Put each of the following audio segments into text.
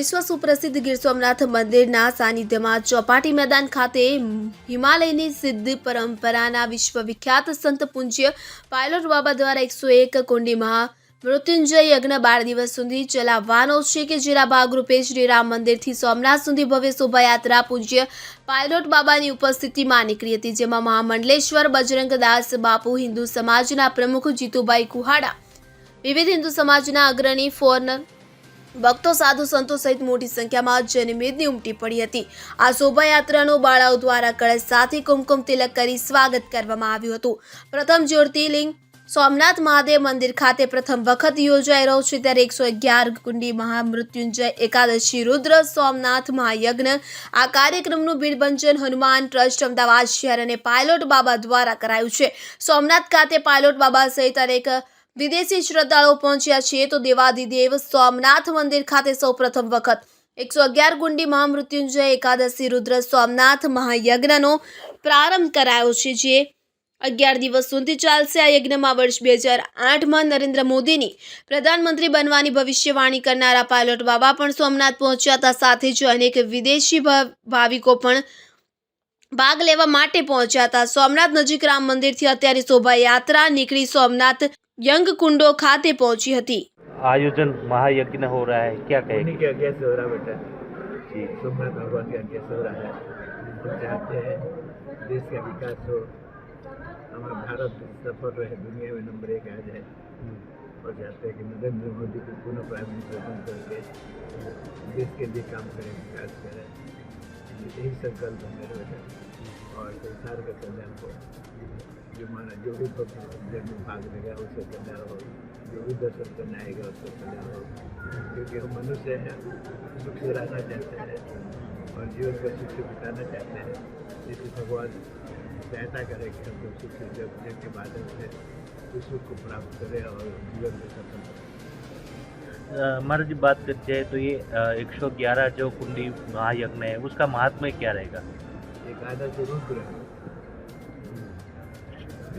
વિશ્વ સુપ્રસિદ્ધ ગીર સોમનાથ મંદિરના સાનિધ્યમાં ચોપાટી મેદાન ખાતે હિમાલયની સિદ્ધ પરંપરાના વિશ્વવિખ્યાત સંત પૂજ્ય પાયલોટ બાબા દ્વારા એકસો એક કુંડીમાં મૃત્યુંજય યજ્ઞ બાર દિવસ સુધી ચલાવવાનો છે કે જેના ભાગરૂપે શ્રી રામ મંદિરથી સોમનાથ સુધી ભવ્ય શોભાયાત્રા પૂજ્ય પાયલોટ બાબાની ઉપસ્થિતિમાં નીકળી હતી, જેમાં મહામંડલેશ્વર, બજરંગદાસ, બાપુ, હિન્દુ સમાજના પ્રમુખ જીતુભાઈ કુહાડા, વિવિધ હિન્દુ સમાજના અગ્રણી, ફોરનર ભક્તો, સાધુ, સંતો સહિત મોટી સંખ્યામાં જનમેદની ઉમટી પડી હતી. આ શોભાયાત્રાનું બાળાઓ દ્વારા કળશ સાથે કુમકુમ તિલક કરી સ્વાગત કરવામાં આવ્યું હતું. પ્રથમ જ્યોતિર્લિંગ સોમનાથ મહાદેવ મંદિર ખાતે પ્રથમ વખત યોજાઈ રહ્યો છે. ત્યારે એકસો અગિયાર કુંડી મહામૃત્યુંજય એકાદશી, રુદ્ર, સોમનાથ મહાયજ્ઞ, આ કાર્યક્રમનું ભીડભંજન હનુમાન ટ્રસ્ટ, અમદાવાદ શહેર અને પાયલોટ બાબા દ્વારા કરાયું છે. સોમનાથ ખાતે પાયલોટ બાબા સહિત અનેક વિદેશી શ્રદ્ધાળુઓ પહોંચ્યા છે તો દેવાદિદેવ સોમનાથ મંદિર ખાતે સૌ પ્રથમ વખત. એકસો અગિયાર ગુંડી મહામૃત્યુંજય એકાદશી રુદ્ર સોમનાથ મહાયજ્ઞનો પ્રારંભ કરાયો છે, જે અગિયાર દિવસ સુધી ચાલશે. આ યજ્ઞમાં વર્ષ બે હજાર આઠમાં નરેન્દ્ર મોદીની પ્રધાનમંત્રી બનવાની ભવિષ્યવાણી કરનારા પાયલોટ બાબા પણ સોમનાથ પહોંચ્યા હતા. સાથે જ અનેક વિદેશી ભાવિકો પણ ભાગ લેવા માટે પહોંચ્યા હતા સોમનાથ નજીક રામ મંદિરથી અત્યારે શોભાયાત્રા નીકળી સોમનાથ યંગ કુંડો ખાતે પહોંચી હતી आयोजन महायज्ञ हो रहा है क्या उन्हीं कहेंगे के आज्ञा से हो रहा बेटा जी सोमनाथ भगवान की आज्ञा से हो रहा है हम चाहते हैं देश का विकास हो हमारा भारत सफल रहे दुनिया में नंबर एक आ जाए और चाहते हैं कि नरेंद्र मोदी को पुनः प्राइम मिनिस्टर बन करके देश के लिए काम करें विकास करें यही संकल्प है मेरे बेटा और संसार का कल्याण हो। जो माना जो भी भक्त जन्म भाग लेगा उसका कल्याण हो। जो भी दर्शन करने आएगा उसका कल्याण हो। क्योंकि हम मनुष्य हैं सुख से रहना चाहते हैं और जीवन को सुख से बिताना चाहते हैं। जिससे भगवान सहायता करे कि हम लोग सुख से जब के माध्यम से उस सुख को प्राप्त करें और जीवन में सफल अ, हमारा जी बात करते हैं तो ये एक सौ ग्यारह जो कुंडी महायज्ञ है, उसका महात्म्य क्या रहेगा?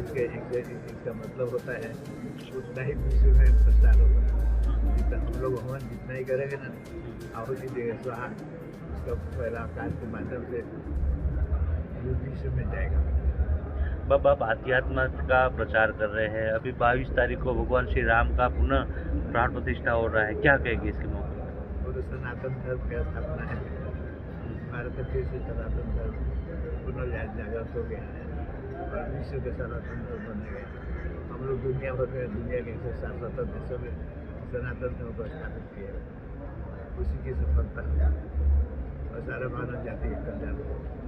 इसके, इसका मतलब होता है, उतना ही विश्व में प्रसार होगा जितना हम लोग हवन जितना ही करेंगे ना आहुति देगा स्वाहा उसका फैलाव कार्य के माध्यम से विश्व में जाएगा। बाबा आप आध्यात्म का प्रचार कर रहे हैं। अभी बाईस तारीख को भगवान श्री राम का पुनः प्राण प्रतिष्ठा हो रहा है। क्या कहेंगे इसके मौके पर? सनातन धर्म की स्थापना है। भारत में फिर से सनातन धर्म पुनर्जागृत हो गया है। और विश्व के सनातन धर्म बनेगा हम लोग दुनिया भर में, दुनिया के एक सौ सात देशों में सनातन धर्म को स्थापित किया उसी की सफलता और सारा मानव जाति का कल्याण। हो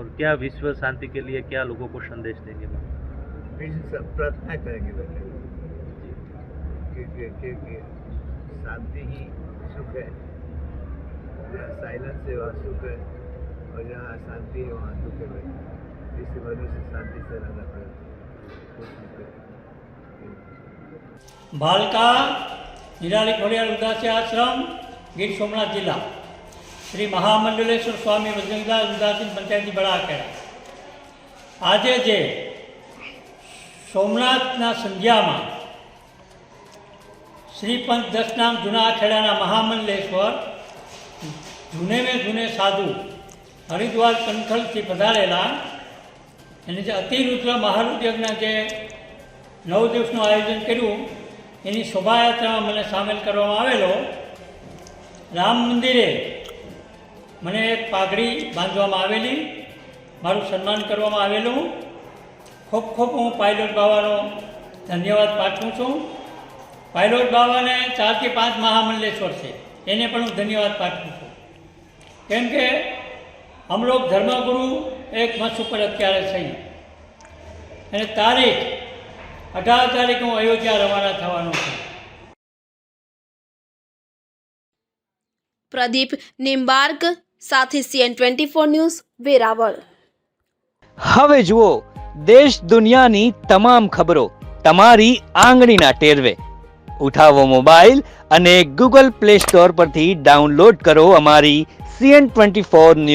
और क्या विश्व शांति के लिए क्या लोगों को संदेश देंगे? प्रार्थना करेंगे शांति ही सुख है। जहाँ साइलेंस है वहाँ सुख है। और जहाँ शांति है वहाँ दुख है इस शांति से रहना निराली खोड़ियाल उदासी आश्रम गिर सोमनाथ जिला। શ્રી મહામંડલેશ્વર સ્વામી વજનદાસ ઉદાસીન પંચાયતી બળાકેડા આજે જે સોમનાથના સંધ્યામાં શ્રી પંચ દસનામ જૂના ખેડાના મહામંડલેશ્વર જૂને મેં જૂને સાધુ હરિદ્વાર કંથલથી પધારેલા એને જે અતિરુદ્ર મહારુદ યજ્ઞ જે નવ દિવસનું આયોજન કર્યું, એની શોભાયાત્રામાં મને સામેલ કરવામાં આવેલો. રામ મંદિરે મને એક પાઘડી બાંધવામાં આવેલી. મારું સન્માન કરવામાં આવેલું. ખૂબ ખૂબ હું પાયલોટ બાવાનો ધન્યવાદ પાઠવું છું. પાયલોટ બાવાને ચારથી પાંચ મહામંડલેશ્વર છે. એને પણ હું ધન્યવાદ પાઠવું છું. કેમ કે હમ ધર્મગુરુ એક મંચ ઉપર અત્યારે થઈ અને તારીખ અઢાર તારીખ હું અયોધ્યા રવાના થવાનું છું. પ્રદીપ નિમ્બાર્ક સાથે CN twenty four news Veraval. હવે જુઓ, દેશ દુનિયાની તમામ ખબરો તમારી આંગળીના ટેરવે. ઉઠાવો મોબાઈલ અને ગૂગલ પ્લે સ્ટોર પરથી ડાઉનલોડ કરો અમારી સીએન ટ્વેન્ટી ફોર